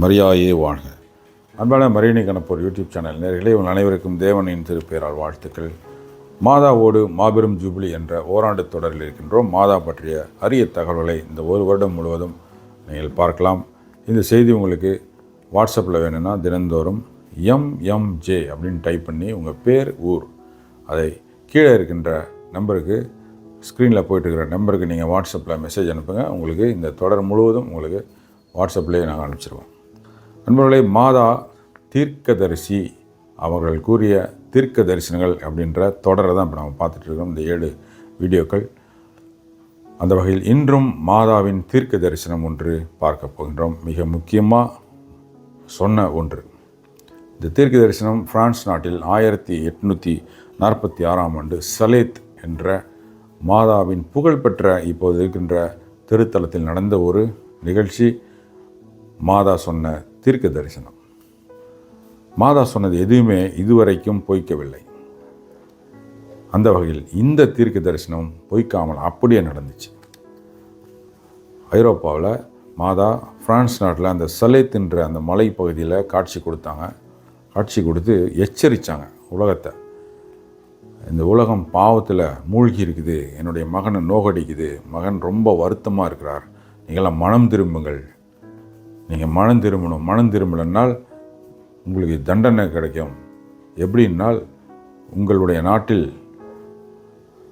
மரியாயே வாழ்க. அன்பான மரியணி கணப்போர் யூடியூப் சேனல் நேர்களை உங்கள் அனைவருக்கும் தேவனின் திருப்பெயரால் வாழ்த்துக்கள். மாதாவோடு மாபெரும் ஜூபிலி என்ற ஓராண்டு தொடரில் இருக்கின்றோம். மாதா பற்றிய அரிய தகவல்களை இந்த ஒரு வருடம் முழுவதும் நீங்கள் பார்க்கலாம். இந்த செய்தி உங்களுக்கு வாட்ஸ்அப்பில் வேணும்னா தினந்தோறும் எம்எம்ஜே அப்படின்னு டைப் பண்ணி உங்கள் பேர் ஊர் அதை கீழே இருக்கின்ற நம்பருக்கு ஸ்க்ரீனில் போயிட்டு இருக்கிற நம்பருக்கு நீங்கள் வாட்ஸ்அப்பில் மெசேஜ் அனுப்புங்க. உங்களுக்கு இந்த தொடர் முழுவதும் உங்களுக்கு வாட்ஸ்அப்லேயே நாங்கள் அனுப்பிச்சிருவோம். நண்பர்களே மாதா தீர்க்கதரிசி அவர்கள் கூறிய தீர்க்க தரிசனங்கள் அப்படின்ற தொடரை தான் இப்போ நம்ம பார்த்துட்ருக்கோம் இந்த ஏழு வீடியோக்கள். அந்த வகையில் இன்றும் மாதாவின் தீர்க்க தரிசனம் ஒன்று பார்க்க போகின்றோம். மிக முக்கியமாக சொன்ன ஒன்று. இந்த தீர்க்க தரிசனம் பிரான்ஸ் நாட்டில் ஆயிரத்தி எட்நூற்றி நாற்பத்தி ஆறாம் ஆண்டு சலேத் என்ற மாதாவின் புகழ்பெற்ற இப்போது இருக்கின்ற திருத்தலத்தில் நடந்த ஒரு நிகழ்ச்சி. மாதா சொன்ன தீர்க்க தரிசனம். மாதா சொன்னது எதுவுமே இதுவரைக்கும் பொய்க்கவில்லை. அந்த வகையில் இந்த தீர்க்க தரிசனம் பொய்க்காமல் அப்படியே நடந்துச்சு. ஐரோப்பாவில் மாதா பிரான்ஸ் நாட்டில் அந்த சலேத்துன்ற என்ற அந்த மலைப்பகுதியில் காட்சி கொடுத்தாங்க. காட்சி கொடுத்து எச்சரித்தாங்க உலகத்தை. இந்த உலகம் பாவத்தில் மூழ்கி இருக்குது. என்னுடைய மகனை நோகடிக்குது. மகன் ரொம்ப வருத்தமாக இருக்கிறார். நீங்களாம் மனம் திரும்புங்கள். நீங்கள் மனம் திரும்பணும். மனம் திரும்பலைன்னால் உங்களுக்கு தண்டனை கிடைக்கும். எப்படின்னால் உங்களுடைய நாட்டில்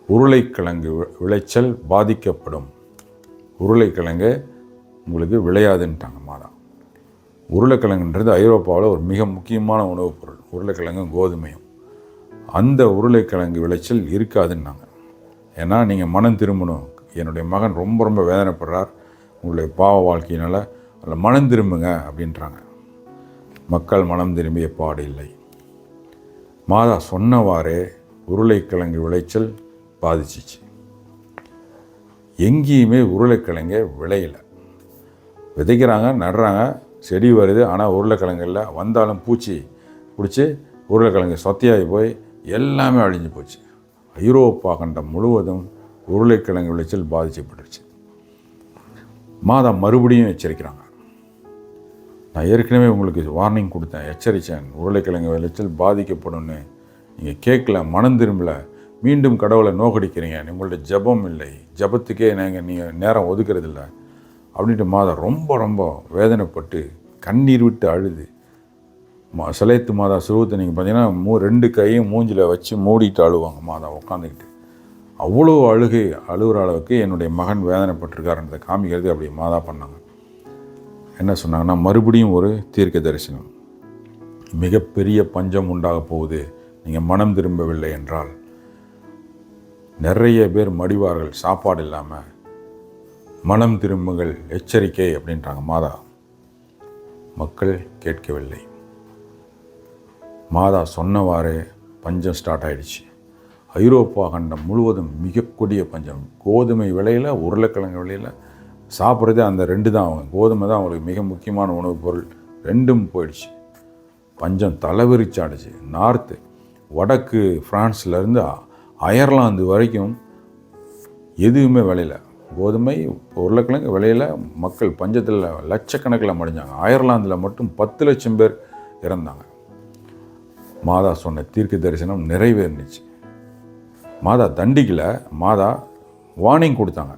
உருளைக்கிழங்கு வி- விளைச்சல் பாதிக்கப்படும். உருளைக்கிழங்கு உங்களுக்கு விளையாதுன்ட்டாங்க மாதம் உருளைக்கிழங்குன்றது ஐரோப்பாவில் ஒரு மிக முக்கியமான உணவுப் பொருள். உருளைக்கிழங்கும் கோதுமையும். அந்த உருளைக்கிழங்கு விளைச்சல் இருக்காதுன்னாங்க. ஏன்னா நீங்கள் மனம் திரும்பணும். என்னுடைய மகன் ரொம்ப ரொம்ப வேதனைப்படுறார். உங்களுடைய பாவ வாழ்க்கையினால் அதில் மனம் திரும்புங்க அப்படின்றாங்க. மக்கள் மனம் திரும்பிய பாடு இல்லை. மாதா சொன்னவாறே உருளைக்கிழங்கு விளைச்சல் பாதிச்சிச்சு. எங்கேயுமே உருளைக்கிழங்க விளையலை. விதைக்கிறாங்க நடுறாங்க செடி வருது ஆனால் உருளைக்கிழங்குல வந்தாலும் பூச்சி பிடிச்சி உருளைக்கிழங்கு சொத்தையாகி போய் எல்லாமே அழிஞ்சு போச்சு. ஐரோப்பா கண்டம் முழுவதும் உருளைக்கிழங்கு விளைச்சல் பாதிக்கப்பட்டுருச்சு. மாதா மறுபடியும் எச்சரிக்கிறாங்க. நான் ஏற்கனவே உங்களுக்கு வார்னிங் கொடுத்தேன். எச்சரித்தேன் உருளைக்கிழங்கு விளைச்சல் பாதிக்கப்படும்னு. நீங்கள் கேட்கல மனம் திரும்பல. மீண்டும் கடவுளை நோக்கடிக்கிறீங்க. உங்கள்ட்ட ஜெபம் இல்லை. ஜெபத்துக்கே நாங்கள் நீங்கள் நேரம் ஒதுக்கிறதில்ல. அப்படின்ட்டு மாதா ரொம்ப ரொம்ப வேதனைப்பட்டு கண்ணீர் விட்டு அழுது. மா சிலைத்து மாதா சுருவத்தை நீங்கள் பார்த்தீங்கன்னா மூ ரெண்டு கையும் மூஞ்சில் வச்சு மூடிட்டு அழுவாங்க மாதா உட்காந்துக்கிட்டு அவ்வளோ அழுகை அழுகிற அளவுக்கு என்னுடைய மகன் வேதனைப்பட்டிருக்காருன்றதை காமிக்கிறது அப்படி மாதா பண்ணாங்க. என்ன சொன்னாங்கன்னா மறுபடியும் ஒரு தீர்க்க தரிசனம். மிகப்பெரிய பஞ்சம் உண்டாக போகுது. நீங்கள் மனம் திரும்பவில்லை என்றால் நிறைய பேர் மடிவார்கள் சாப்பாடு இல்லாமல் மனம் திரும்புங்கள் எச்சரிக்கை அப்படின்றாங்க மாதா. மக்கள் கேட்கவில்லை. மாதா சொன்னவாறே பஞ்சம் ஸ்டார்ட் ஆயிடுச்சு. ஐரோப்பா கண்டம் முழுவதும் மிகக்கூடிய பஞ்சம். கோதுமை விலையில் உருளைக்கிழங்கு விலையில் சாப்பிட்றதே அந்த ரெண்டு தான். அவங்க கோதுமை தான் அவங்களுக்கு மிக முக்கியமான உணவுப் பொருள். ரெண்டும் போயிடுச்சு. பஞ்சம் தலைவிரிச்சாடுச்சு நார்த்து வடக்கு ஃப்ரான்ஸ்லேருந்து அயர்லாந்து வரைக்கும் எதுவுமே விளையல. கோதுமை உருளைக்கிழங்கு விளையில. மக்கள் பஞ்சத்தில் லட்சக்கணக்கில் மடிஞ்சாங்க அயர்லாந்தில் மட்டும் பத்து லட்சம் பேர் இறந்தாங்க. மாதா சொன்ன தீர்க்க தரிசனம் நிறைவேறுனுச்சு. மாதா தண்டிக்கல. மாதா வார்னிங் கொடுத்தாங்க.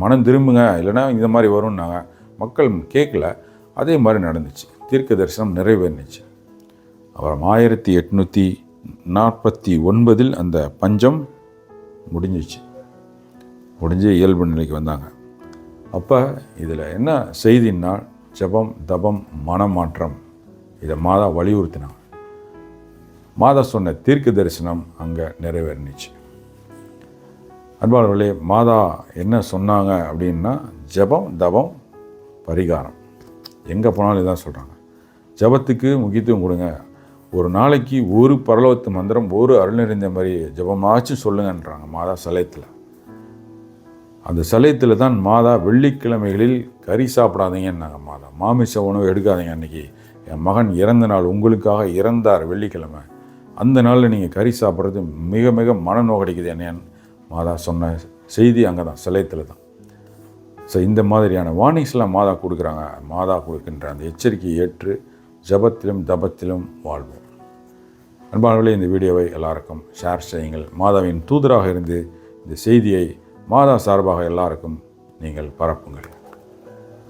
மனம் திரும்புங்க இல்லைன்னா இந்த மாதிரி வரும்னாங்க மக்கள் கேட்கல அதே மாதிரி நடந்துச்சு. தீர்க்க தரிசனம் நிறைவேறுனுச்சு. அப்புறம் ஆயிரத்தி எட்நூற்றி நாற்பத்தி ஒன்பதில் அந்த பஞ்சம் முடிஞ்சிச்சு. முடிஞ்சு இயல்பு நிலைக்கு வந்தாங்க. அப்போ இதில் என்ன செய்தின்னா ஜெபம் தபம் மனமாற்றம். இதை மாதா வலியுறுத்தினாங்க. மாதா சொன்ன தீர்க்க தரிசனம் அங்கே நிறைவேறினுச்சு. அன்பாளர்களே மாதா என்ன சொன்னாங்க அப்படின்னா ஜெபம் தபம் பரிகாரம். எங்கே போனாலும் இதான் சொல்கிறாங்க ஜெபத்துக்கு முக்கியத்துவம் கொடுங்க. ஒரு நாளைக்கு ஒரு பரலோகத்து மந்திரம் ஒரு அருள்நிறைந்த மாதிரி ஜபமாச்சும் சொல்லுங்கன்றாங்க மாதா சலயத்தில். அந்த சலயத்தில் தான் மாதா வெள்ளிக்கிழமைகளில் கறி சாப்பிடாதீங்கன்னாங்க மாதா. மாமிச உணவு எடுக்காதீங்க அன்னைக்கு. என் மகன் இறந்த நாள் உங்களுக்காக இறந்தார் வெள்ளிக்கிழமை. அந்த நாளில் நீங்கள் கறி சாப்பிட்றது மிக மிக மனநோகடிக்குது என்னன்னு மாதா சொன்ன செய்தி அங்கே தான் சிலையத்தில் தான் ஸோ இந்த மாதிரியான வார்னிங்ஸ்லாம் மாதா கொடுக்குறாங்க. மாதா கொடுக்கின்ற அந்த எச்சரிக்கையை ஏற்று ஜபத்திலும் தபத்திலும் வாழ்வோம். அன்பானவர்களே இந்த வீடியோவை எல்லாருக்கும் ஷேர் செய்யுங்கள். மாதாவின் தூதராக இருந்து இந்த செய்தியை மாதா சார்பாக எல்லாருக்கும் நீங்கள் பரப்புங்கள்.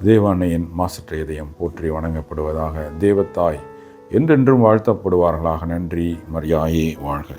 தேவாண்ணையின் மாசற்ற இதயம் போற்றி வணங்கப்படுவதாக தேவத்தாய் என்றென்றும் வாழ்த்தப்படுவார்களாக. நன்றி மரியாயே வாழ்க.